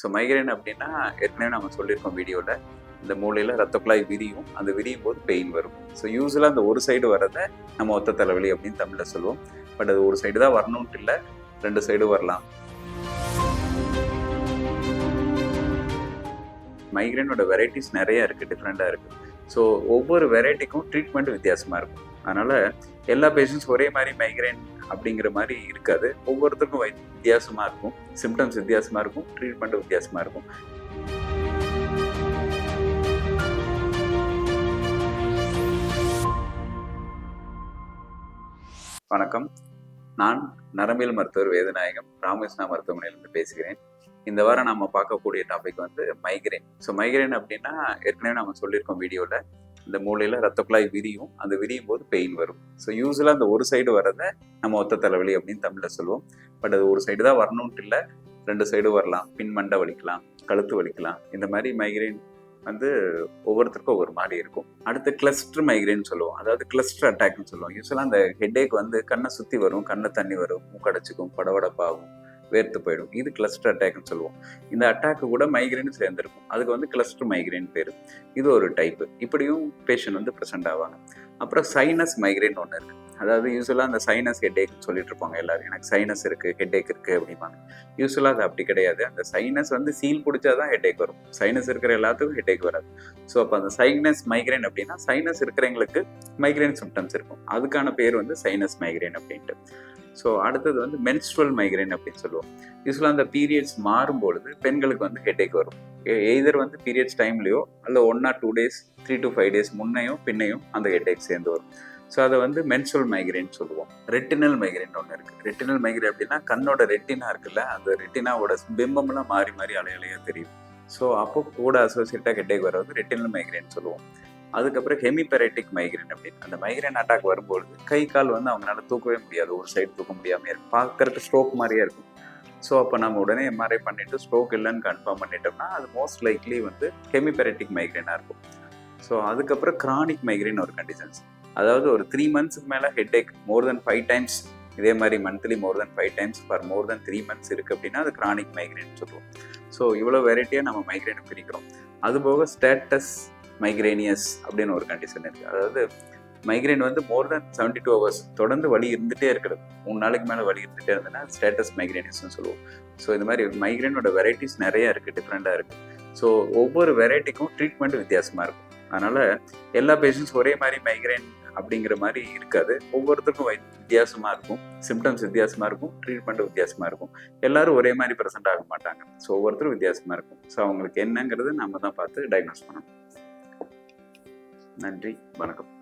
So migraine அப்படின்னா ஏற்கனவே நம்ம சொல்லியிருக்கோம் வீடியோவில் இந்த மூலையில் ரத்த குழாய் விரியும். அந்த விரியும் போது பெயின் வரும். ஸோ யூஸ்வலாக அந்த ஒரு சைடு வரதை நம்ம ஒத்த தலைவலி அப்படின்னு தமிழில் சொல்லுவோம். பட் அது ஒரு சைடு தான் வரணும்ட்டு இல்லை. ரெண்டு சைடு வரலாம். மைக்ரைனோட வெரைட்டிஸ் நிறையா இருக்குது டிஃப்ரெண்ட்டாக இருக்குது ஸோ ஒவ்வொரு வெரைட்டிக்கும் ட்ரீட்மெண்ட் வித்தியாசமாக இருக்கும். அதனால் எல்லா பேஷண்ட்ஸ் ஒரே மாதிரி மைக்ரைன் அப்படிங்கிற மாதிரி இருக்காது. ஒவ்வொருத்தருக்கும் வித்தியாசமாக வித்தியாசமா இருக்கும். சிம்டம்ஸ் வித்தியாசமா இருக்கும். ட்ரீட்மெண்ட் வித்தியாசமா இருக்கும். வணக்கம். நான் நரம்பியல் மருத்துவர் வேதநாயகம் ராமகிருஷ்ணா மருத்துவமனையிலிருந்து பேசுகிறேன். இந்த வாரம் நம்ம பார்க்கக்கூடிய டாபிக் வந்து மைக்ரைன் ஸோ மைக்ரைன் அப்படின்னா ஏற்கனவே நம்ம சொல்லியிருக்கோம் வீடியோவில் இந்த மூலையில் ரத்த குழாய் விரியும். அந்த விரியும் போது பெயின் வரும். ஸோ யூஸ்வலாக அந்த ஒரு சைடு வரதை நம்ம ஒத்த தலைவலி அப்படின்னு தமிழில் சொல்லுவோம். பட் அது ஒரு சைடு தான் வரணும்ட்டு இல்லை. ரெண்டு சைடு வரலாம். பின் மண்டை வலிக்கலாம் கழுத்து வலிக்கலாம். இந்த மாதிரி மைக்ரைன் வந்து ஒவ்வொருத்தருக்கும் ஒவ்வொரு மாதிரி இருக்கும். அடுத்து கிளஸ்டர் மைக்ரைன் சொல்லுவோம். அதாவது கிளஸ்டர் அட்டாக்னு சொல்லுவோம். யூஸ்வலாக அந்த ஹெட்டேக் வந்து கண்ணை சுற்றி வரும். கண்ணை தண்ணி வரும். மூக்கடைச்சிக்கும் படபடப்பாகும். வேர்த்து போயிடும். இது கிளஸ்டர் அட்டாக்னு சொல்லுவோம். இந்த அட்டாக்கு கூட மைக்ரைன் சேர்ந்துருக்கும். அதுக்கு வந்து கிளஸ்டர் மைக்ரைன் பேர். இது ஒரு டைப்பு இப்படியும் பேஷண்ட் வந்து ப்ரெசென்ட் ஆவாங்க. அப்புறம் சைனஸ் மைக்ரைன் ஒன்று இருக்குது அதாவது யூஸ்வலாக அந்த சைனஸ் ஹெட்டேக்னு சொல்லிட்டு இருப்பாங்க எல்லாரும். எனக்கு சைனஸ் இருக்குது ஹெட்டேக் இருக்குது அப்படிம்பாங்க. யூஸ்வலாக அது அப்படி கிடையாது. அந்த சைனஸ் வந்து சீல் பிடிச்சா தான் ஹெட்டேக் வரும். சைனஸ் இருக்கிற எல்லாத்துக்கும் ஹெட்டேக் வராது. ஸோ அப்போ அந்த சைனஸ் மைக்ரைன் அப்படின்னா சைனஸ் இருக்கிறவங்களுக்கு மைக்ரைன் சிம்டம்ஸ் இருக்கும். அதுக்கான பேர் வந்து சைனஸ் மைக்ரைன் அப்படின்ட்டு. ஸோ அடுத்தது வந்து மென்ஸ்ட்ரல் மைக்ரைன் அப்படின்னு சொல்லுவோம். யூஸ்வலாக அந்த பீரியட்ஸ் மாறும்பொழுது பெண்களுக்கு வந்து ஹெட்டேக் வரும். எய்தர் வந்து பீரியட்ஸ் டைம்லையோ அல்ல one or two days three to five days முன்னையும் பின்னையும் அந்த ஹெட்டேக் சேர்ந்து வரும். ஸோ அதை வந்து மென்சுரல் மைக்ரைன் சொல்லுவோம். ரெட்டினல் மைக்ரைன் ஒன்று இருக்குது ரெட்டினல் மைக்ரைன் அப்படின்னா கண்ணோட ரெட்டினா இருக்குல்ல அந்த ரெட்டினாவோட பிம்பம்லாம் மாறி மாறி அலையலையாக தெரியும். ஸோ அப்போ கூட அசோசியேட்டாக ஹெட்டேக் வர்றது ரெட்டினல் மைக்ரைன் சொல்லுவோம். அதுக்கப்புறம் ஹெமிபெரட்டிக் மைக்ரைன் அப்படின்னு அந்த மைக்ரைன் அட்டாக் வரும்பொழுது கை கால் வந்து அவங்களால தூக்கவே முடியாது. ஒரு சைடு தூக்க முடியாமல் இருக்கும். பார்க்கறதுக்கு ஸ்ட்ரோக் மாதிரியே இருக்கும். ஸோ அப்போ நம்ம உடனே எம்ஆர்ஐ பண்ணிவிட்டு ஸ்ட்ரோக் இல்லைன்னு கன்ஃபார்ம் பண்ணிட்டோம்னா அது மோஸ்ட் லைக்லி வந்து ஹெமிபெரைட்டிக் மைக்ரைனாக இருக்கும். ஸோ அதுக்கப்புறம் கிரானிக் மைக்ரைன் ஒரு கண்டிஷன்ஸ் அதாவது ஒரு த்ரீ மந்த்ஸ்க்கு மேலே headache more than five times இதே மாதிரி monthly more than five times for more than three months இருக்குது அப்படின்னா அது கிரானிக் மைக்ரைன் சொல்லுவோம். ஸோ இவ்வளோ வெரைட்டியாக நம்ம மைக்ரைனை பிரிக்கிறோம். அதுபோக ஸ்டேட்டஸ் மைக்ரேனியஸ் அப்படின்னு ஒரு கண்டிஷன் இருக்குது அதாவது மைக்ரைன் வந்து more than seventy two hours தொடர்ந்து வலி இருந்துகிட்டே இருக்கிறது. மூணு நாளைக்கு மேலே வலி இருந்துகிட்டே இருந்ததுன்னா ஸ்டேட்டஸ் மைக்ரேனியஸ்னு சொல்லுவோம். ஸோ இந்த மாதிரி மைக்ரைனோட வெரைட்டிஸ் நிறையா இருக்குது டிஃப்ரெண்ட்டாக இருக்குது ஸோ ஒவ்வொரு வெரைட்டிக்கும் ட்ரீட்மெண்ட் வித்தியாசமாக இருக்கும். அதனால் எல்லா பேஷண்ட்ஸ் ஒரே மாதிரி மைக்ரைன் அப்படிங்கிற மாதிரி இருக்காது. ஒவ்வொருத்தருக்கும் வித்தியாசமா இருக்கும். சிம்டம்ஸ் வித்தியாசமா இருக்கும். ட்ரீட்மெண்ட் வித்தியாசமா இருக்கும். எல்லாரும் ஒரே மாதிரி ப்ரெசென்ட் ஆக மாட்டாங்க. ஸோ ஒவ்வொருத்தரும் வித்தியாசமா இருக்கும். ஸோ அவங்களுக்கு என்னங்கிறது நம்ம தான் பார்த்து டயக்னோஸ் பண்ணணும். நன்றி. வணக்கம்.